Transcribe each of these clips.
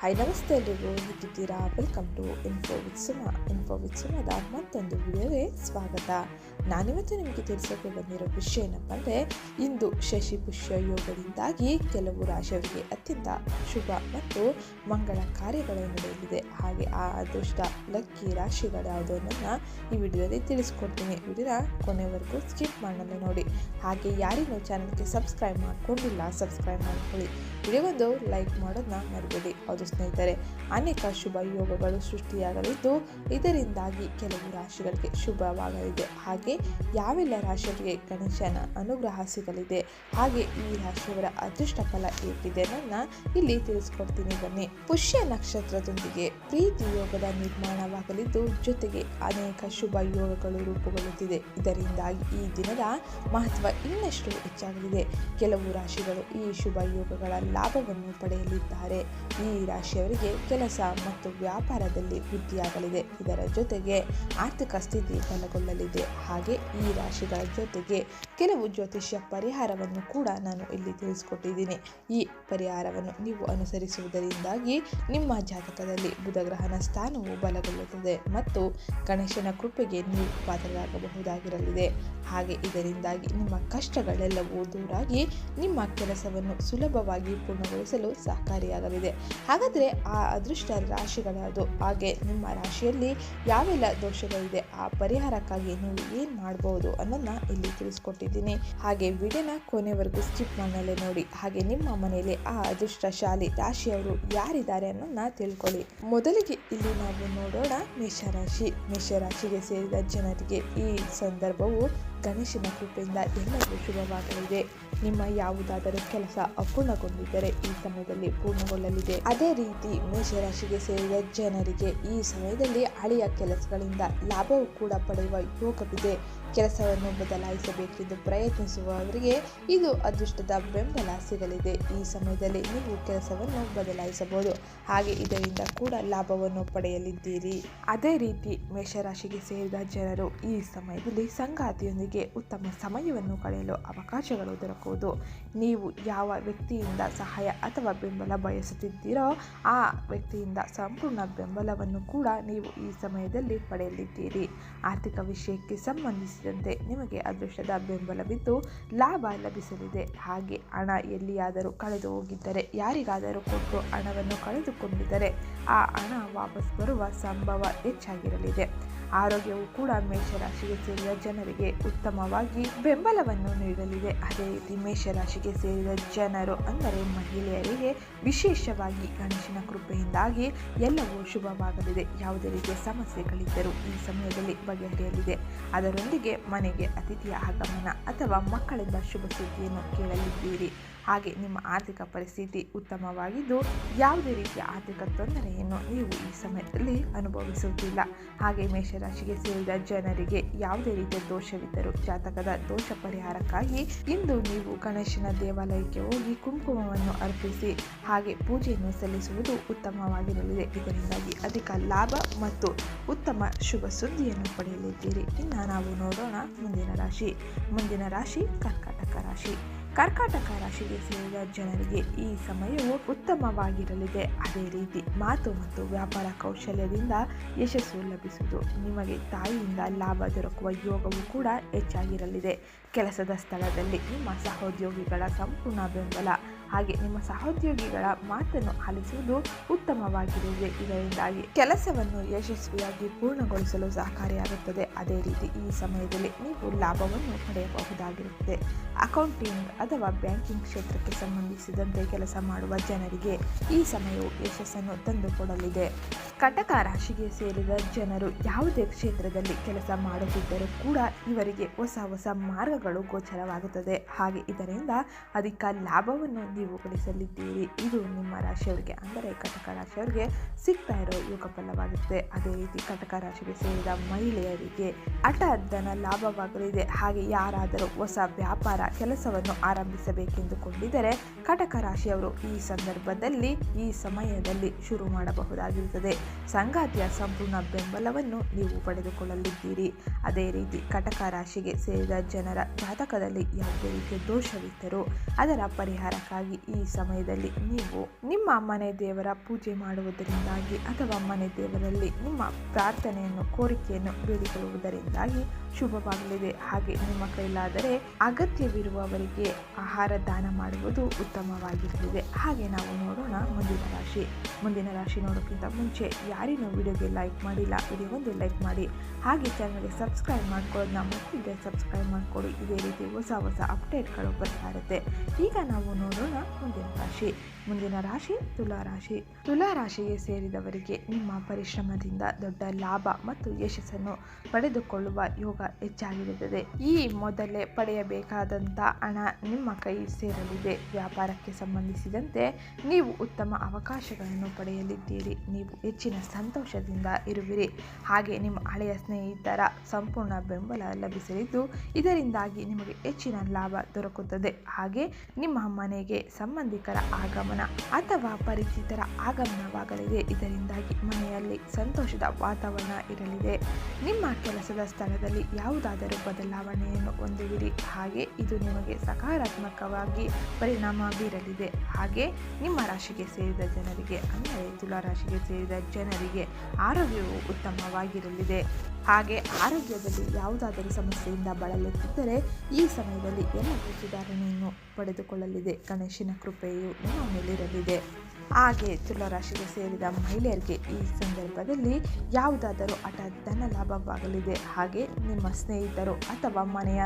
Hi ನಮಸ್ತೆ ಎಲ್ರಿಗೂ ಹೇಗಿದ್ದೀರಾ welcome to info with Suma info with ಸುಮಾದ ಮತ್ತೊಂದು ವಿಡಿಯೋಗೆ ಸ್ವಾಗತ. ನಾನಿವತ್ತು ನಿಮಗೆ ತಿಳಿಸೋಕೆ ಬಂದಿರೋ ವಿಷಯ ಏನಪ್ಪ ಅಂದರೆ ಇಂದು ಶಶಿ ಪುಷ್ಯ ಯೋಗದಿಂದಾಗಿ ಕೆಲವು ರಾಶಿಯವರಿಗೆ ಅತ್ಯಂತ ಶುಭ ಮತ್ತು ಮಂಗಳ ಕಾರ್ಯಗಳು ನಡೆಯಲಿದೆ. ಹಾಗೆ ಆ ಅದೃಷ್ಟ ಲಕ್ಕಿ ರಾಶಿಗಳು ಯಾವುದು ಅನ್ನೋದನ್ನ ಈ ವಿಡಿಯೋದಲ್ಲಿ ತಿಳಿಸ್ಕೊಡ್ತೀನಿ. ವಿಡಿಯೋನ ಕೊನೆವರೆಗೂ ಸ್ಕಿಪ್ ಮಾಡಲು ನೋಡಿ. ಹಾಗೆ ಯಾರಿಗೂ ಚಾನಲ್ಗೆ ಸಬ್ಸ್ಕ್ರೈಬ್ ಮಾಡ್ಕೊಂಡಿಲ್ಲ, ಸಬ್ಸ್ಕ್ರೈಬ್ ಮಾಡ್ಕೊಳ್ಳಿ. ವಿಡಿಯೋಗೊಂದು ಲೈಕ್ ಮಾಡೋದನ್ನ ಮರಿಬೇಡಿ. ಹೌದು ಸ್ನೇಹಿತರೆ, ಅನೇಕ ಶುಭ ಯೋಗಗಳು ಸೃಷ್ಟಿಯಾಗಲಿದ್ದು ಇದರಿಂದಾಗಿ ಕೆಲವು ರಾಶಿಗಳಿಗೆ ಶುಭವಾಗಲಿದೆ. ಹಾಗೆ ಯಾವೆಲ್ಲ ರಾಶಿಗಳಿಗೆ ಗಣೇಶನ ಅನುಗ್ರಹ ಸಿಗಲಿದೆ, ಹಾಗೆ ಈ ರಾಶಿಯವರ ಅದೃಷ್ಟ ಫಲ ಏನಿದೆ ನನ್ನ ಇಲ್ಲಿ ತಿಳಿಸ್ಕೊಡ್ತೀನಿ ಬನ್ನಿ. ಪುಷ್ಯ ನಕ್ಷತ್ರದೊಂದಿಗೆ ಪ್ರೀತಿ ಯೋಗದ ನಿರ್ಮಾಣವಾಗಲಿದ್ದು ಜೊತೆಗೆ ಅನೇಕ ಶುಭ ಯೋಗಗಳು ರೂಪುಗೊಳ್ಳುತ್ತಿದೆ. ಇದರಿಂದಾಗಿ ಈ ದಿನದ ಮಹತ್ವ ಇನ್ನಷ್ಟು ಹೆಚ್ಚಾಗಲಿದೆ. ಕೆಲವು ರಾಶಿಗಳು ಈ ಶುಭ ಯೋಗಗಳ ಲಾಭವನ್ನು ಪಡೆಯಲಿದ್ದಾರೆ. ಈ ರಾಶಿಯವರಿಗೆ ಕೆಲಸ ಮತ್ತು ವ್ಯಾಪಾರದಲ್ಲಿ ವೃದ್ಧಿಯಾಗಲಿದೆ. ಇದರ ಜೊತೆಗೆ ಆರ್ಥಿಕ ಸ್ಥಿತಿ ಬಲಗೊಳ್ಳಲಿದೆ. ಹಾಗೆ ಈ ರಾಶಿಗಳ ಜೊತೆಗೆ ಕೆಲವು ಜ್ಯೋತಿಷ್ಯ ಪರಿಹಾರವನ್ನು ಕೂಡ ನಾನು ಇಲ್ಲಿ ತಿಳಿಸ್ಕೊಟ್ಟಿದ್ದೀನಿ. ಈ ಪರಿಹಾರವನ್ನು ನೀವು ಅನುಸರಿಸುವುದರಿಂದಾಗಿ ನಿಮ್ಮ ಜಾತಕದಲ್ಲಿ ಬುಧಗ್ರಹನ ಸ್ಥಾನವು ಬಲಗೊಳ್ಳುತ್ತದೆ ಮತ್ತು ಗಣೇಶನ ಕೃಪೆಗೆ ನೀವು ಪಾತ್ರರಾಗಬಹುದಾಗಿರಲಿದೆ. ಹಾಗೆ ಇದರಿಂದಾಗಿ ನಿಮ್ಮ ಕಷ್ಟಗಳೆಲ್ಲವೂ ದೂರಾಗಿ ನಿಮ್ಮ ಕೆಲಸವನ್ನು ಸುಲಭವಾಗಿ ಪೂರ್ಣಗೊಳಿಸಲು ಸಹಕಾರಿಯಾಗಲಿದೆ. ಹಾಗಾದರೆ ಆ ಅದೃಷ್ಟ ರಾಶಿಗಳದು, ಹಾಗೆ ನಿಮ್ಮ ರಾಶಿಯಲ್ಲಿ ಯಾವೆಲ್ಲ ದೋಷಗಳಿದೆ, ಆ ಪರಿಹಾರಕ್ಕಾಗಿ ನೀವು ಏನು ಮಾಡಬಹುದು ಅನ್ನೋದನ್ನ ಇಲ್ಲಿ ತಿಳಿಸ್ಕೊಟ್ಟಿದ್ದೀನಿ. ಹಾಗೆ ವಿಡಿಯೋನ ಕೊನೆವರೆಗೂ ಸ್ಕಿಪ್ ಮಾಡಲೇ ನೋಡಿ. ಹಾಗೆ ನಿಮ್ಮ ಮನೆಯಲ್ಲಿ ಆ ಅದೃಷ್ಟಶಾಲಿ ರಾಶಿಯವರು ಯಾರಿದ್ದಾರೆ ಅನ್ನೋದನ್ನ ತಿಳ್ಕೊಳ್ಳಿ. ಮೊದಲಿಗೆ ಇಲ್ಲಿ ನಾವು ನೋಡೋಣ ಮೇಷರಾಶಿ. ಮೇಷರಾಶಿಗೆ ಸೇರಿದ ಜನರಿಗೆ ಈ ಸಂದರ್ಭವು ಗಣೇಶನ ಕೃಪೆಯಿಂದ ಎಲ್ಲರಿಗೂ ಶುಭವಾಗಲಿದೆ. ನಿಮ್ಮ ಯಾವುದಾದರೂ ಕೆಲಸ ಅಪೂರ್ಣಗೊಂಡಿದ್ದರೆ ಈ ಸಮಯದಲ್ಲಿ ಪೂರ್ಣಗೊಳ್ಳಲಿದೆ. ಅದೇ ರೀತಿ ಮೇಷರಾಶಿಗೆ ಸೇರಿದ ಜನರಿಗೆ ಈ ಸಮಯದಲ್ಲಿ ಹಳೆಯ ಕೆಲಸಗಳಿಂದ ಲಾಭವು ಕೂಡ ಪಡೆಯುವ ಯೋಗವಿದೆ. ಕೆಲಸವನ್ನು ಬದಲಾಯಿಸಬೇಕೆಂದು ಪ್ರಯತ್ನಿಸುವವರಿಗೆ ಇದು ಅದೃಷ್ಟದ ಬೆಂಬಲ ಸಿಗಲಿದೆ. ಈ ಸಮಯದಲ್ಲಿ ನೀವು ಕೆಲಸವನ್ನು ಬದಲಾಯಿಸಬಹುದು. ಹಾಗೆ ಇದರಿಂದ ಕೂಡ ಲಾಭವನ್ನು ಪಡೆಯಲಿದ್ದೀರಿ. ಅದೇ ರೀತಿ ಮೇಷರಾಶಿಗೆ ಸೇರಿದ ಜನರು ಈ ಸಮಯದಲ್ಲಿ ಸಂಗಾತಿಯೊಂದಿಗೆ ಉತ್ತಮ ಸಮಯವನ್ನು ಕಳೆಯಲು ಅವಕಾಶಗಳು ದೊರಕುವುದು. ನೀವು ಯಾವ ವ್ಯಕ್ತಿಯಿಂದ ಸಹಾಯ ಅಥವಾ ಬೆಂಬಲ ಬಯಸುತ್ತಿದ್ದೀರೋ ಆ ವ್ಯಕ್ತಿಯಿಂದ ಸಂಪೂರ್ಣ ಬೆಂಬಲವನ್ನು ಕೂಡ ನೀವು ಈ ಸಮಯದಲ್ಲಿ ಪಡೆಯಲಿದ್ದೀರಿ. ಆರ್ಥಿಕ ವಿಷಯಕ್ಕೆ ಸಂಬಂಧಿಸಿದಂತೆ ನಿಮಗೆ ಅದೃಷ್ಟದ ಬೆಂಬಲವಿದ್ದು ಲಾಭ ಲಭಿಸಲಿದೆ. ಹಾಗೆ ಹಣ ಎಲ್ಲಿಯಾದರೂ ಕಳೆದು ಹೋಗಿದ್ದರೆ, ಯಾರಿಗಾದರೂ ಕೊಟ್ಟು ಹಣವನ್ನು ಕಳೆದುಕೊಂಡಿದ್ದರೆ ಆ ಹಣ ವಾಪಸ್ ಬರುವ ಸಂಭವ ಹೆಚ್ಚಾಗಿರಲಿದೆ. ಆರೋಗ್ಯವು ಕೂಡ ಮೇಷರಾಶಿಗೆ ಸೇರಿದ ಜನರಿಗೆ ಉತ್ತಮವಾಗಿ ಬೆಂಬಲವನ್ನು ನೀಡಲಿದೆ. ಅದೇ ರೀತಿ ಮೇಷರಾಶಿಗೆ ಸೇರಿದ ಜನರು ಅಂದರೆ ಮಹಿಳೆಯರಿಗೆ ವಿಶೇಷವಾಗಿ ಗಣೇಶನ ಕೃಪೆಯಿಂದಾಗಿ ಎಲ್ಲವೂ ಶುಭವಾಗಲಿದೆ. ಯಾವುದೇ ರೀತಿಯ ಸಮಸ್ಯೆಗಳಿದ್ದರೂ ಈ ಸಮಯದಲ್ಲಿ ಬಗೆಹರಿಯಲಿದೆ. ಅದರೊಂದಿಗೆ ಮನೆಗೆ ಅತಿಥಿಯ ಆಗಮನ ಅಥವಾ ಮಕ್ಕಳಿಂದ ಶುಭ ಸುದ್ದಿಯನ್ನು ಕೇಳಲಿದ್ದೀರಿ. ಹಾಗೆ ನಿಮ್ಮ ಆರ್ಥಿಕ ಪರಿಸ್ಥಿತಿ ಉತ್ತಮವಾಗಿದ್ದು ಯಾವುದೇ ರೀತಿಯ ಆರ್ಥಿಕ ತೊಂದರೆಯನ್ನು ನೀವು ಈ ಸಮಯದಲ್ಲಿ ಅನುಭವಿಸುವುದಿಲ್ಲ. ಹಾಗೆ ಮೇಷರಾಶಿಗೆ ಸೇರಿದ ಜನರಿಗೆ ಯಾವುದೇ ರೀತಿಯ ದೋಷವಿದ್ದರೂ ಜಾತಕದ ದೋಷ ಪರಿಹಾರಕ್ಕಾಗಿ ಇಂದು ನೀವು ಗಣೇಶನ ದೇವಾಲಯಕ್ಕೆ ಹೋಗಿ ಕುಂಕುಮವನ್ನು ಅರ್ಪಿಸಿ ಹಾಗೆ ಪೂಜೆಯನ್ನು ಸಲ್ಲಿಸುವುದು ಉತ್ತಮವಾಗಿರಲಿದೆ. ಇದರಿಂದಾಗಿ ಅಧಿಕ ಲಾಭ ಮತ್ತು ಉತ್ತಮ ಶುಭ ಸುದ್ದಿಯನ್ನು ಪಡೆಯಲಿದ್ದೀರಿ. ಇನ್ನು ನಾವು ನೋಡೋಣ ಮುಂದಿನ ರಾಶಿ. ಮುಂದಿನ ರಾಶಿ ಕರ್ಕಾಟಕ ರಾಶಿ. ಕರ್ಕಾಟಕ ರಾಶಿಗೆ ಸೇರಿದ ಜನರಿಗೆ ಈ ಸಮಯವು ಉತ್ತಮವಾಗಿರಲಿದೆ. ಅದೇ ರೀತಿ ಮಾತು ಮತ್ತು ವ್ಯಾಪಾರ ಕೌಶಲ್ಯದಿಂದ ಯಶಸ್ಸು ಲಭಿಸುವುದು. ನಿಮಗೆ ತಾಯಿಯಿಂದ ಲಾಭ ದೊರಕುವ ಯೋಗವು ಕೂಡ ಹೆಚ್ಚಾಗಿರಲಿದೆ. ಕೆಲಸದ ಸ್ಥಳದಲ್ಲಿ ನಿಮ್ಮ ಸಹೋದ್ಯೋಗಿಗಳ ಸಂಪೂರ್ಣ ಬೆಂಬಲ. ಹಾಗೆ ನಿಮ್ಮ ಸಹೋದ್ಯೋಗಿಗಳ ಮಾತನ್ನು ಆಲಿಸುವುದು ಉತ್ತಮವಾಗಿರುತ್ತದೆ ಇದರಿಂದಾಗಿ ಕೆಲಸವನ್ನು ಯಶಸ್ವಿಯಾಗಿ ಪೂರ್ಣಗೊಳಿಸಲು ಸಹಕಾರಿಯಾಗುತ್ತದೆ. ಅದೇ ರೀತಿ ಈ ಸಮಯದಲ್ಲಿ ನೀವು ಲಾಭವನ್ನು ಪಡೆಯಬಹುದಾಗಿರುತ್ತದೆ. ಅಕೌಂಟಿಂಗ್ ಅಥವಾ ಬ್ಯಾಂಕಿಂಗ್ ಕ್ಷೇತ್ರಕ್ಕೆ ಸಂಬಂಧಿಸಿದಂತೆ ಕೆಲಸ ಮಾಡುವ ಜನರಿಗೆ ಈ ಸಮಯವು ಯಶಸ್ಸನ್ನು ತಂದುಕೊಡಲಿದೆ. ಕಟಕ ರಾಶಿಗೆ ಸೇರಿದ ಜನರು ಯಾವುದೇ ಕ್ಷೇತ್ರದಲ್ಲಿ ಕೆಲಸ ಮಾಡುತ್ತಿದ್ದರೂ ಕೂಡ ಇವರಿಗೆ ಹೊಸ ಹೊಸ ಮಾರ್ಗಗಳು ಗೋಚರವಾಗುತ್ತದೆ. ಹಾಗೆ ಇದರಿಂದ ಅಧಿಕ ಲಾಭವನ್ನು ನೀವು ಗಳಿಸಲಿದ್ದೀರಿ. ಇದು ನಿಮ್ಮ ರಾಶಿಯವರಿಗೆ ಅಂದರೆ ಕಟಕ ರಾಶಿಯವರಿಗೆ ಸಿಗ್ತಾ ಇರೋ ಯೋಗ ಅದೇ ರೀತಿ ಕಟಕ ರಾಶಿಗೆ ಸೇರಿದ ಮಹಿಳೆಯರಿಗೆ ಹಠಾತ್ತನ ಲಾಭವಾಗಲಿದೆ. ಹಾಗೆ ಯಾರಾದರೂ ಹೊಸ ವ್ಯಾಪಾರ ಕೆಲಸವನ್ನು ಆರಂಭಿಸಬೇಕೆಂದುಕೊಂಡಿದ್ದರೆ ಕಟಕ ರಾಶಿಯವರು ಈ ಸಂದರ್ಭದಲ್ಲಿ ಈ ಸಮಯದಲ್ಲಿ ಶುರು ಮಾಡಬಹುದಾಗಿರುತ್ತದೆ. ಸಂಗಾತಿಯ ಸಂಪೂರ್ಣ ಬೆಂಬಲವನ್ನು ನೀವು ಪಡೆದುಕೊಳ್ಳಲಿದ್ದೀರಿ. ಅದೇ ರೀತಿ ಕಟಕ ರಾಶಿಗೆ ಸೇರಿದ ಜನರ ಜಾತಕದಲ್ಲಿ ಯಾವುದೇ ರೀತಿಯ ದೋಷವಿದ್ದರೂ ಅದರ ಪರಿಹಾರಕ್ಕಾಗಿ ಈ ಸಮಯದಲ್ಲಿ ನೀವು ನಿಮ್ಮ ಮನೆ ದೇವರ ಪೂಜೆ ಮಾಡುವುದರಿಂದಾಗಿ ಅಥವಾ ಮನೆ ದೇವರಲ್ಲಿ ನಿಮ್ಮ ಪ್ರಾರ್ಥನೆಯನ್ನು, ಕೋರಿಕೆಯನ್ನು ಬೇಡಿಕೊಳ್ಳುವುದರಿಂದಾಗಿ ಶುಭವಾಗಲಿದೆ. ಹಾಗೆ ನಿಮ್ಮ ಕೈಲಾದರೆ ಅಗತ್ಯವಿರುವವರಿಗೆ ಆಹಾರ ದಾನ ಮಾಡುವುದು ಉತ್ತಮವಾಗಿರಲಿದೆ. ಹಾಗೆ ನಾವು ನೋಡೋಣ ಮುಂದಿನ ರಾಶಿ. ಮುಂದಿನ ರಾಶಿ ನೋಡೋಕ್ಕಿಂತ ಮುಂಚೆ ಯಾರಿನೂ ವಿಡಿಯೋಗೆ ಲೈಕ್ ಮಾಡಿಲ್ಲ ವಿಡಿಯೋಗೊಂದು ಲೈಕ್ ಮಾಡಿ. ಹಾಗೆ ಚಾನಲ್ಗೆ ಸಬ್ಸ್ಕ್ರೈಬ್ ಮಾಡ್ಕೊಳ್ಳೋದನ್ನ ಮಕ್ಕಳಿಗೆ ಸಬ್ಸ್ಕ್ರೈಬ್ ಮಾಡಿಕೊಡಿ. ಇದೇ ರೀತಿ ಹೊಸ ಹೊಸ ಅಪ್ಡೇಟ್ಗಳು ಬರ್ತಾ ಇರುತ್ತೆ. ಈಗ ನಾವು ನೋಡೋಣ ಮುಂದಿನ ರಾಶಿ. ಮುಂದಿನ ರಾಶಿ ತುಲಾ ರಾಶಿ. ತುಲಾ ರಾಶಿಗೆ ಸೇರಿದವರಿಗೆ ನಿಮ್ಮ ಪರಿಶ್ರಮದಿಂದ ದೊಡ್ಡ ಲಾಭ ಮತ್ತು ಯಶಸ್ಸನ್ನು ಪಡೆದುಕೊಳ್ಳುವ ಯೋಗ ಹೆಚ್ಚಾಗಿರುತ್ತದೆ. ಈ ಮೊದಲೇ ಪಡೆಯಬೇಕಾದಂಥ ಹಣ ನಿಮ್ಮ ಕೈ ಸೇರಲಿದೆ. ವ್ಯಾಪಾರಕ್ಕೆ ಸಂಬಂಧಿಸಿದಂತೆ ನೀವು ಉತ್ತಮ ಅವಕಾಶಗಳನ್ನು ಪಡೆಯಲಿದ್ದೀರಿ. ನೀವು ಹೆಚ್ಚಿನ ಸಂತೋಷದಿಂದ ಇರುವಿರಿ. ಹಾಗೆ ನಿಮ್ಮ ಹಳೆಯ ಸ್ನೇಹಿತರ ಸಂಪೂರ್ಣ ಬೆಂಬಲ ಲಭಿಸಲಿದ್ದು, ಇದರಿಂದಾಗಿ ನಿಮಗೆ ಹೆಚ್ಚಿನ ಲಾಭ ದೊರಕುತ್ತದೆ. ಹಾಗೆ ನಿಮ್ಮ ಮನೆಗೆ ಸಂಬಂಧಿಕರ ಆಗಮನ ಅಥವಾ ಪರಿಚಿತರ ಆಗಮನವಾಗಲಿದೆ. ಇದರಿಂದಾಗಿ ಮನೆಯಲ್ಲಿ ಸಂತೋಷದ ವಾತಾವರಣ ಇರಲಿದೆ. ನಿಮ್ಮ ಕೆಲಸದ ಸ್ಥಳದಲ್ಲಿ ಯಾವುದಾದರೂ ಬದಲಾವಣೆಯನ್ನು ಹೊಂದುವಿರಿ. ಹಾಗೆ ಇದು ನಿಮಗೆ ಸಕಾರಾತ್ಮಕವಾಗಿ ಪರಿಣಾಮ ಬೀರಲಿದೆ. ಹಾಗೆ ನಿಮ್ಮ ರಾಶಿಗೆ ಸೇರಿದ ಜನರಿಗೆ, ಅಂದರೆ ತುಲಾ ರಾಶಿಗೆ ಸೇರಿದ ಜನರಿಗೆ ಆರೋಗ್ಯವು ಉತ್ತಮವಾಗಿರಲಿದೆ. ಹಾಗೆ ಆರೋಗ್ಯದಲ್ಲಿ ಯಾವುದಾದರೂ ಸಮಸ್ಯೆಯಿಂದ ಬಳಲುತ್ತಿದ್ದರೆ ಈ ಸಮಯದಲ್ಲಿ ಎಲ್ಲವೂ ಸುಧಾರಣೆಯನ್ನು ಪಡೆದುಕೊಳ್ಳಲಿದೆ. ಗಣೇಶನ ಕೃಪೆಯು ನಿಮ್ಮ ಮೇಲಿರಲಿದೆ. ಹಾಗೆ ತುಲಾರಾಶಿಗೆ ಸೇರಿದ ಮಹಿಳೆಯರಿಗೆ ಈ ಸಂದರ್ಭದಲ್ಲಿ ಯಾವುದಾದರೂ ಹಠಾತ್ ಧನ ಲಾಭವಾಗಲಿದೆ. ಹಾಗೆ ನಿಮ್ಮ ಸ್ನೇಹಿತರು ಅಥವಾ ಮನೆಯ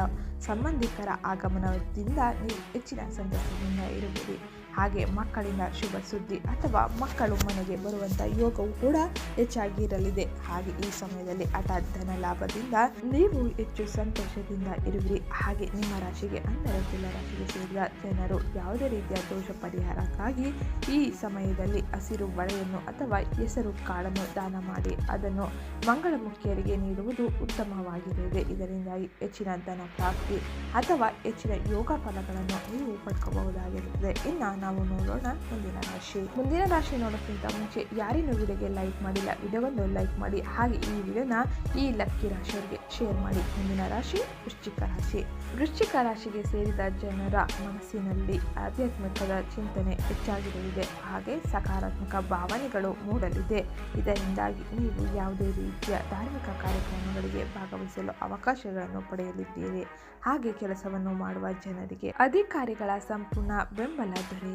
ಸಂಬಂಧಿಕರ ಆಗಮನದಿಂದ ನೀವು ಹೆಚ್ಚಿನ ಸಂತಸದಿಂದ ಇರುವಿರಿ ಹಾಗೆ ಮಕ್ಕಳಿಂದ ಶುಭ ಸುದ್ದಿ ಅಥವಾ ಮಕ್ಕಳು ಮನೆಗೆ ಬರುವಂಥ ಯೋಗವು ಕೂಡ ಹೆಚ್ಚಾಗಿರಲಿದೆ. ಹಾಗೆ ಈ ಸಮಯದಲ್ಲಿ ಹಠಾತ್ ಧನ ಲಾಭದಿಂದ ನೀವು ಹೆಚ್ಚು ಸಂತೋಷದಿಂದ ಇರುವಿರಿ. ಹಾಗೆ ನಿಮ್ಮ ರಾಶಿಗೆ ಅಂದರೆ ತುಲ ರಾಶಿಗೆ ಸೇರಿದ ಜನರು ಯಾವುದೇ ರೀತಿಯ ದೋಷ ಪರಿಹಾರಕ್ಕಾಗಿ ಈ ಸಮಯದಲ್ಲಿ ಹಸಿರು ಬಳೆಯನ್ನು ಅಥವಾ ಹೆಸರು ಕಾಳನ್ನು ದಾನ ಮಾಡಿ ಅದನ್ನು ಮಂಗಳಮುಖಿಯರಿಗೆ ನೀಡುವುದು ಉತ್ತಮವಾಗಿರಲಿದೆ ಇದರಿಂದಾಗಿ ಹೆಚ್ಚಿನ ಧನ ಪ್ರಾಪ್ತಿ ಅಥವಾ ಹೆಚ್ಚಿನ ಯೋಗ ಫಲಗಳನ್ನು ನೀವು ಪಡ್ಕೋಬಹುದಾಗಿರುತ್ತದೆ. ಇನ್ನು ನಾವು ನೋಡೋಣ ಮುಂದಿನ ರಾಶಿ. ಮುಂದಿನ ರಾಶಿ ನೋಡೋಕ್ಕಿಂತ ಮುಂಚೆ ಯಾರಿನೂ ವಿಡಿಯೋಗೆ ಲೈಕ್ ಮಾಡಿಲ್ಲ. ವಿಡಿಯೋವನ್ನು ಲೈಕ್ ಮಾಡಿ. ಹಾಗೆ ಈ ವಿಡಿಯೋನ ಈ ಲಕ್ಕಿ ರಾಶಿಯವರಿಗೆ ಶೇರ್ ಮಾಡಿ. ಮುಂದಿನ ರಾಶಿ ವೃಶ್ಚಿಕ ರಾಶಿ. ವೃಶ್ಚಿಕ ರಾಶಿಗೆ ಸೇರಿದ ಜನರ ಮನಸ್ಸಿನಲ್ಲಿ ಆಧ್ಯಾತ್ಮಿಕದ ಚಿಂತನೆ ಹೆಚ್ಚಾಗಿರಲಿದೆ. ಹಾಗೆ ಸಕಾರಾತ್ಮಕ ಭಾವನೆಗಳು ಮೂಡಲಿದೆ. ಇದರಿಂದಾಗಿ ನೀವು ಯಾವುದೇ ರೀತಿಯ ಧಾರ್ಮಿಕ ಕಾರ್ಯಕ್ರಮಗಳಿಗೆ ಭಾಗವಹಿಸಲು ಅವಕಾಶಗಳನ್ನು ಪಡೆಯಲಿದ್ದೀರಿ. ಹಾಗೆ ಕೆಲಸವನ್ನು ಮಾಡುವ ಜನರಿಗೆ ಅಧಿಕಾರಿಗಳ ಸಂಪೂರ್ಣ ಬೆಂಬಲ ದೊರೆಯಲಿದೆ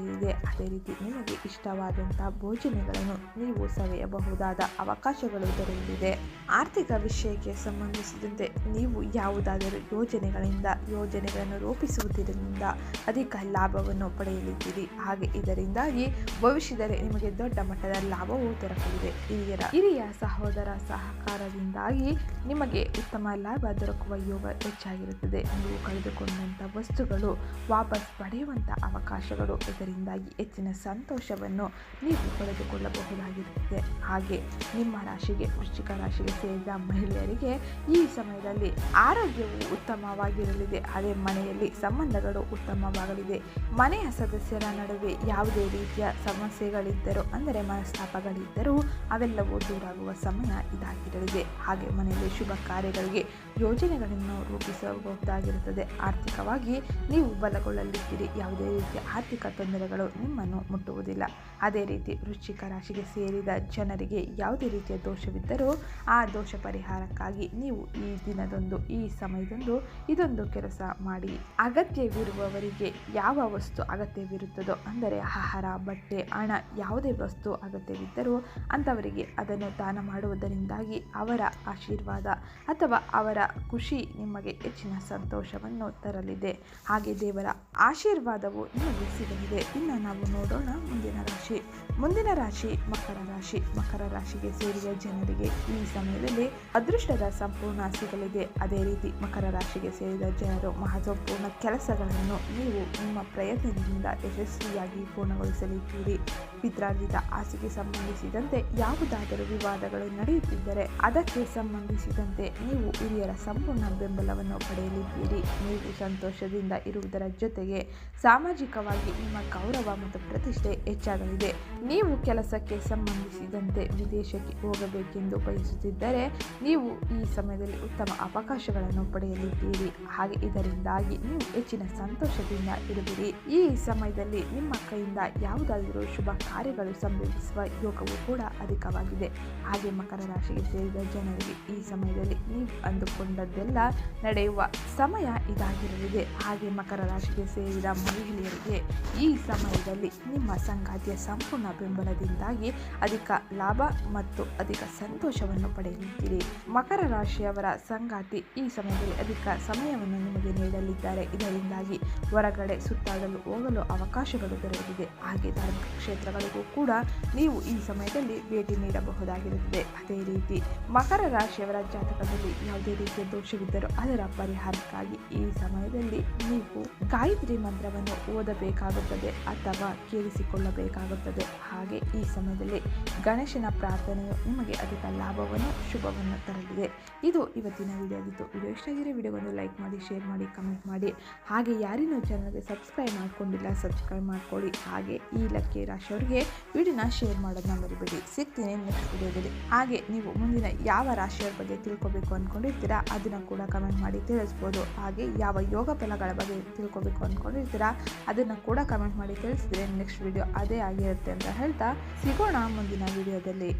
ಅದೇ ರೀತಿ ನಿಮಗೆ ಇಷ್ಟವಾದಂಥ ಭೋಜನಗಳನ್ನು ನೀವು ಸವಿಯಬಹುದಾದ ಅವಕಾಶಗಳು ದೊರೆಯಲಿದೆ. ಆರ್ಥಿಕ ವಿಷಯಕ್ಕೆ ಸಂಬಂಧಿಸಿದಂತೆ ನೀವು ಯಾವುದಾದರೂ ಯೋಜನೆಗಳಿಂದ, ಯೋಜನೆಗಳನ್ನು ರೂಪಿಸುವುದರಿಂದ ಅಧಿಕ ಲಾಭವನ್ನು ಪಡೆಯಲಿದ್ದೀರಿ. ಹಾಗೆ ಇದರಿಂದಾಗಿ ಭವಿಷ್ಯದಲ್ಲಿ ನಿಮಗೆ ದೊಡ್ಡ ಮಟ್ಟದ ಲಾಭವು ದೊರಕಲಿದೆ. ಹಿರಿಯರ, ಹಿರಿಯ ಸಹೋದರ ಸಹಕಾರದಿಂದಾಗಿ ನಿಮಗೆ ಉತ್ತಮ ಲಾಭ ದೊರಕುವ ಯೋಗ ಹೆಚ್ಚಾಗಿರುತ್ತದೆ. ನೀವು ಕಳೆದುಕೊಂಡಂಥ ವಸ್ತುಗಳು ವಾಪಸ್ ಪಡೆಯುವಂಥ ಅವಕಾಶಗಳು ಇದರಿಂದಾಗಿ ಹೆಚ್ಚಿನ ಸಂತೋಷವನ್ನು ನೀವು ಪಡೆದುಕೊಳ್ಳಬಹುದಾಗಿರುತ್ತದೆ ಹಾಗೆ ನಿಮ್ಮ ರಾಶಿಗೆ, ವೃಶ್ಚಿಕ ರಾಶಿಗೆ ಸೇರಿದ ಮಹಿಳೆಯರಿಗೆ ಈ ಸಮಯದಲ್ಲಿ ಆರೋಗ್ಯವು ಉತ್ತಮವಾಗಿರಲಿದೆ. ಅದೇ ಮನೆಯಲ್ಲಿ ಸಂಬಂಧಗಳು ಉತ್ತಮವಾಗಲಿದೆ. ಮನೆಯ ಸದಸ್ಯರ ನಡುವೆ ಯಾವುದೇ ರೀತಿಯ ಸಮಸ್ಯೆಗಳಿದ್ದರೂ, ಅಂದರೆ ಮನಸ್ತಾಪಗಳಿದ್ದರೂ ಅವೆಲ್ಲವೂ ದೂರಾಗುವ ಸಮಯ ಇದಾಗಿರಲಿದೆ. ಹಾಗೆ ಮನೆಯಲ್ಲಿ ಶುಭ ಕಾರ್ಯಗಳಿಗೆ ಯೋಜನೆಗಳನ್ನು ರೂಪಿಸಬಹುದಾಗಿರುತ್ತದೆ. ಆರ್ಥಿಕವಾಗಿ ನೀವು ಬಲಗೊಳ್ಳಲಿದ್ದೀರಿ. ಯಾವುದೇ ರೀತಿಯ ಆರ್ಥಿಕ ತೊಂದರೆಗಳು ನಿಮ್ಮನ್ನು ಮುಟ್ಟುವುದಿಲ್ಲ. ಅದೇ ರೀತಿ ವೃಶ್ಚಿಕ ರಾಶಿಗೆ ಸೇರಿದ ಜನರಿಗೆ ಯಾವುದೇ ರೀತಿಯ ದೋಷವಿದ್ದರೂ ಆ ದೋಷ ಪರಿಹಾರಕ್ಕಾಗಿ ನೀವು ಈ ದಿನದಂದು, ಈ ಸಮಯದಂದು ಇದೊಂದು ಕೆಲಸ ಮಾಡಿ. ಅಗತ್ಯವಿರುವವರಿಗೆ ಯಾವ ವಸ್ತು ಅಗತ್ಯವಿರುತ್ತದೋ, ಅಂದರೆ ಆಹಾರ, ಬಟ್ಟೆ, ಹಣ, ಯಾವುದೇ ವಸ್ತು ಅಗತ್ಯವಿದ್ದರೂ ಅಂಥವರಿಗೆ ಅದನ್ನು ದಾನ ಮಾಡುವುದರಿಂದಾಗಿ ಅವರ ಆಶೀರ್ವಾದ ಅಥವಾ ಅವರ ಖುಷಿ ನಿಮಗೆ ಹೆಚ್ಚಿನ ಸಂತೋಷವನ್ನು ತರಲಿದೆ. ಹಾಗೆ ದೇವರ ಆಶೀರ್ವಾದವು ನಿಮಗೆ ಸಿಗಲಿದೆ. ಇನ್ನು ನಾವು ನೋಡೋಣ ಮುಂದಿನ ರಾಶಿ. ಮುಂದಿನ ರಾಶಿ ಮಕರ ರಾಶಿ. ಮಕರ ರಾಶಿಗೆ ಸೇರಿದ ಜನರಿಗೆ ಈ ಸಮಯದಲ್ಲಿ ಅದೃಷ್ಟದ ಸಂಪೂರ್ಣ ಸಿಗಲಿದೆ. ಅದೇ ರೀತಿ ಮಕರ ರಾಶಿಗೆ ಸೇರಿದ ಜನರು ಮಹತ್ವಪೂರ್ಣ ಕೆಲಸಗಳನ್ನು ನೀವು ನಿಮ್ಮ ಪ್ರಯತ್ನದಿಂದ ಯಶಸ್ವಿಯಾಗಿ ಪೂರ್ಣಗೊಳಿಸಲಿದ್ದೀರಿ. ಪಿತ್ರಾರ್ಜಿತ ಆಸೆಗೆ ಸಂಬಂಧಿಸಿದಂತೆ ಯಾವುದಾದರೂ ವಿವಾದಗಳು ನಡೆಯುತ್ತಿದ್ದರೆ ಅದಕ್ಕೆ ಸಂಬಂಧಿಸಿದಂತೆ ನೀವು ಹಿರಿಯರ ಸಂಪೂರ್ಣ ಬೆಂಬಲವನ್ನು ಪಡೆಯಲಿದ್ದೀರಿ. ನೀವು ಸಂತೋಷದಿಂದ ಇರುವುದರ ಜೊತೆಗೆ ಸಾಮಾಜಿಕವಾಗಿ ನಿಮ್ಮ ಗೌರವ ಮತ್ತು ಪ್ರತಿಷ್ಠೆ ಹೆಚ್ಚಾಗಲಿದೆ. ನೀವು ಕೆಲಸಕ್ಕೆ ಸಂಬಂಧಿಸಿದಂತೆ ವಿದೇಶಕ್ಕೆ ಹೋಗಬೇಕೆಂದು ಬಯಸುತ್ತಿದ್ದರೆ ನೀವು ಈ ಸಮಯದಲ್ಲಿ ಉತ್ತಮ ಅವಕಾಶಗಳನ್ನು ಪಡೆಯಲಿದ್ದೀರಿ. ಹಾಗೆ ಇದರಿಂದಾಗಿ ನೀವು ಹೆಚ್ಚಿನ ಸಂತೋಷದಿಂದ ಇರುವಿರಿ. ಈ ಸಮಯದಲ್ಲಿ ನಿಮ್ಮ ಕೈಯಿಂದ ಯಾವುದಾದರೂ ಶುಭ ಕಾರ್ಯಗಳು ಸಂಭವಿಸುವ ಯೋಗವು ಕೂಡ ಅಧಿಕವಾಗಿದೆ. ಹಾಗೆ ಮಕರ ರಾಶಿಗೆ ಸೇರಿದ ಜನರಿಗೆ ಈ ಸಮಯದಲ್ಲಿ ನೀವು ಅಂದುಕೊಂಡದ್ದೆಲ್ಲ ನಡೆಯುವ ಸಮಯ ಇದಾಗಿರಲಿದೆ. ಹಾಗೆ ಮಕರ ರಾಶಿಗೆ ಸೇರಿದ ಮಹಿಳೆಯರಿಗೆ ಈ ಸಮಯದಲ್ಲಿ ನಿಮ್ಮ ಸಂಗಾತಿಯ ಸಂಪೂರ್ಣ ಬೆಂಬಲದಿಂದಾಗಿ ಅಧಿಕ ಲಾಭ ಮತ್ತು ಅಧಿಕ ಸಂತೋಷವನ್ನು ಪಡೆಯುತ್ತೀರಿ. ಮಕರ ರಾಶಿಯವರ ಸಂಗಾತಿ ಈ ಸಮಯದಲ್ಲಿ ಅಧಿಕ ಸಮಯವನ್ನು ನಿಮಗೆ ನೀಡಲಿದ್ದಾರೆ. ಇದರಿಂದಾಗಿ ಹೊರಗಡೆ ಸುತ್ತಾಡಲು, ಹೋಗಲು ಅವಕಾಶಗಳು ದೊರೆಯಲಿದೆ. ಹಾಗೆ ಧಾರ್ಮಿಕ ಕ್ಷೇತ್ರಗಳಿಗೂ ಕೂಡ ನೀವು ಈ ಸಮಯದಲ್ಲಿ ಭೇಟಿ ನೀಡಬಹುದಾಗಿರುತ್ತದೆ. ಅದೇ ರೀತಿ ಮಕರ ರಾಶಿಯವರ ಜಾತಕದಲ್ಲಿ ಯಾವುದೇ ರೀತಿಯ ದೋಷವಿದ್ದರೂ ಅದರ ಪರಿಹಾರಕ್ಕಾಗಿ ಈ ಸಮಯದಲ್ಲಿ ನೀವು ಗಾಯತ್ರಿ ಮಂತ್ರವನ್ನು ಓದಬೇಕಾಗುತ್ತದೆ. ಅಥವಾ ಕೇಳಿಸಿಕೊಳ್ಳಬೇಕಾಗುತ್ತದೆ. ಹಾಗೆ ಈ ಸಮಯದಲ್ಲಿ ಗಣೇಶನ ಪ್ರಾರ್ಥನೆಯು ನಿಮಗೆ ಅಧಿಕ ಲಾಭವನ್ನು ಶುಭವನ್ನು ತರಲಿದೆ. ಇದು ಇವತ್ತಿನ ವಿಡಿಯೋ ಆಗಿತ್ತು ವಿಡಿಯೋ ಇಷ್ಟ ಆಗಿರೋ ವಿಡಿಯೋವನ್ನು ಲೈಕ್ ಮಾಡಿ, ಶೇರ್ ಮಾಡಿ, ಕಮೆಂಟ್ ಮಾಡಿ. ಹಾಗೆ ಯಾರಿನೂ ಚಾನಲ್ಗೆ ಸಬ್ಸ್ಕ್ರೈಬ್ ಮಾಡ್ಕೊಂಡಿಲ್ಲ, ಸಬ್ಸ್ಕ್ರೈಬ್ ಮಾಡ್ಕೊಳ್ಳಿ. ಹಾಗೆ ಈ ಲಕ್ಕಿ ರಾಶಿಯವರಿಗೆ ವಿಡಿಯೋನ ಶೇರ್ ಮಾಡೋದನ್ನ ಮರಿಬೇಡಿ. ಸಿಗ್ತೀನಿ ನೆಕ್ಸ್ಟ್ ವಿಡಿಯೋದಲ್ಲಿ. ಹಾಗೆ ನೀವು ಮುಂದಿನ ಯಾವ ರಾಶಿಯವ್ರ ಬಗ್ಗೆ ತಿಳ್ಕೊಬೇಕು ಅಂದ್ಕೊಂಡಿರ್ತೀರಾ ಅದನ್ನು ಕೂಡ ಕಮೆಂಟ್ ಮಾಡಿ ತಿಳಿಸ್ಬೋದು. ಹಾಗೆ ಯಾವ ಯೋಗ ಫಲಗಳ ಬಗ್ಗೆ ತಿಳ್ಕೊಬೇಕು ಅಂದ್ಕೊಂಡಿರ್ತೀರಾ ಅದನ್ನು ಕೂಡ ಕಮೆಂಟ್ ಮಾಡಿ ತಿಳಿಸಿದ್ರೆ ನೆಕ್ಸ್ಟ್ ವಿಡಿಯೋ ಅದೇ ಆಗಿರುತ್ತೆ ಅಂತ ಹೇಳ್ತಾ ಸಿಗೋಣ ಮುಂದಿನ ವಿಡಿಯೋದಲ್ಲಿ